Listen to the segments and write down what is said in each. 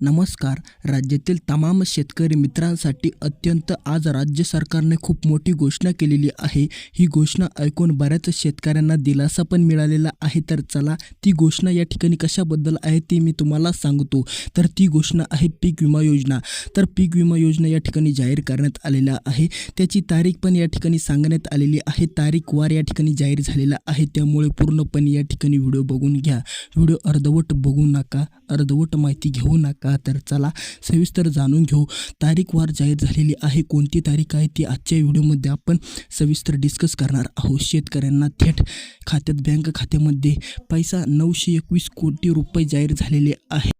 नमस्कार. राज्यातील तमाम शेतकरी मित्रांसाठी अत्यंत आज राज्य सरकारने खूप मोठी घोषणा केलेली आहे. ही घोषणा ऐकून बऱ्याच शेतकऱ्यांना दिलासा पण मिळालेला आहे. तर चला ती घोषणा या ठिकाणी कशाबद्दल आहे ती मी तुम्हाला सांगतो. तर ती घोषणा आहे पीक विमा योजना. तर पीक विमा योजना या ठिकाणी जाहीर करण्यात आलेल्या आहे. त्याची तारीख पण या ठिकाणी सांगण्यात आलेली आहे. तारीख वार या ठिकाणी जाहीर झालेला आहे. त्यामुळे पूर्णपणे या ठिकाणी व्हिडिओ बघून घ्या. व्हिडिओ अर्धवट बघू नका. अर्धवट माहिती घेऊ नका. तर चला सविस्तर जाणून घेऊ. तारीखवार जाहीर झालेली आहे. कोणती तारीख आहे? ती आजच्या व्हिडिओमध्ये आपण सविस्तर डिस्कस करणार आहोत. शेतकऱ्यांना थेट खात्यात बँक खात्यामध्ये पैसा नऊशे एकवीस कोटी रुपये जाहीर झालेले आहे.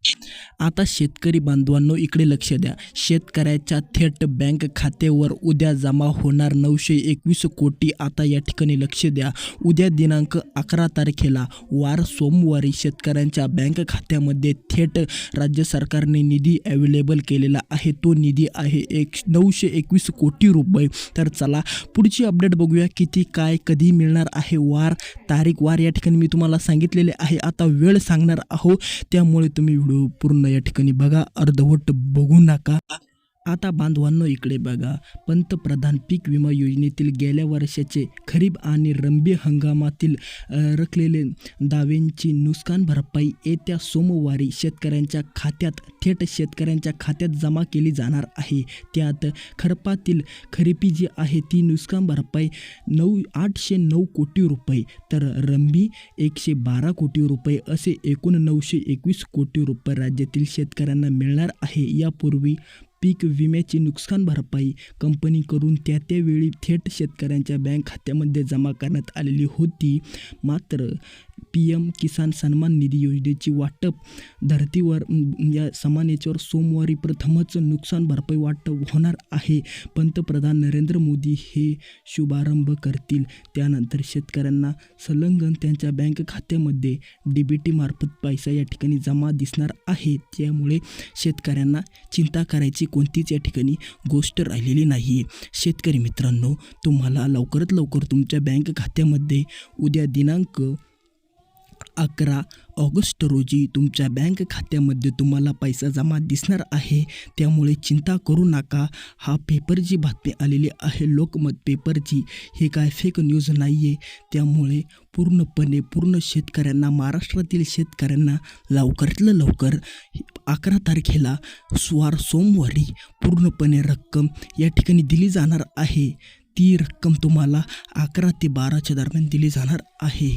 आता शेतकरी बांधवांनो इकडे लक्ष द्या. शेतकऱ्याच्या थेट बँक खात्यावर उद्या जमा होणार नऊशे एकवीस कोटी. आता या ठिकाणी लक्ष द्या. उद्या दिनांक अकरा तारखेला वार सोमवारी शेतकऱ्यांच्या बँक खात्यामध्ये थेट राज्य सरकारने निधी अवेलेबल केलेला आहे. तो निधी आहे एक नऊशे एकवीस कोटी रुपये. तर चला पुढची अपडेट बघूया किती काय कधी मिळणार आहे वार. तारीख वार या ठिकाणी मी तुम्हाला सांगितलेले आहे. आता वेळ सांगणार आहो त्यामुळे तुम्ही व्हिडिओ पूर्ण या ठिकाणी बघा अर्धवट बघू नका. आता बांधवांनो इकडे बघा. पंतप्रधान पीक विमा योजनेतील गेल्या वर्षाचे खरीप आणि रब्बी हंगामातील रखलेले दाव्यांची नुकसान भरपाई येत्या सोमवारी शेतकऱ्यांच्या खात्यात थेट शेतकऱ्यांच्या खात्यात जमा केली जाणार आहे. त्यात खरपातील खरेपी जी आहे ती नुकसान भरपाई नऊ आठशे नऊ कोटी रुपये तर रंबी एकशे बारा कोटी रुपये असे एकूण नऊशे एकवीस कोटी रुपये राज्यातील शेतकऱ्यांना मिळणार आहे. यापूर्वी पीक विम्याची नुकसान भरपाई कंपनीकडून त्या त्यावेळी थेट शेतकऱ्यांच्या बँक खात्यामध्ये जमा करण्यात आलेली होती. मात्र पी एम किसान सन्मान निधी योजनेची वाटप धर्तीवर या समान याच्यावर सोमवारी प्रथमच नुकसान भरपाई वाटप होणार आहे. पंतप्रधान नरेंद्र मोदी हे शुभारंभ करतील. त्यानंतर शेतकऱ्यांना संलग्न त्यांच्या बँक खात्यामध्ये डी बी टीमार्फत पैसा या ठिकाणी जमा दिसणार आहे. त्यामुळे शेतकऱ्यांना चिंता करायची कोणतीच या ठिकाणी गोष्ट राहिलेली नाही. आहे शेतकरी मित्रांनो तुम्हाला लवकरात लवकर तुमच्या बँक खात्यामध्ये उद्या दिनांक अकरा ऑगस्ट रोजी तुमच्या बँक खात्यामध्ये तुम्हाला पैसा जमा दिसणार आहे. त्यामुळे चिंता करू नका. हा पेपरची बातमी आलेली आहे. लोकमत पेपरची. हे काय फेक न्यूज नाही आहे त्यामुळे पूर्णपणे पूर्ण शेतकऱ्यांना महाराष्ट्रातील शेतकऱ्यांना लवकरातलं लवकर अकरा तारखेला स्वार सोमवारी पूर्णपणे रक्कम या ठिकाणी दिली जाणार आहे. ती रक्कम तुम्हाला अकरा ते बाराच्या दरम्यान दिली जाणार आहे.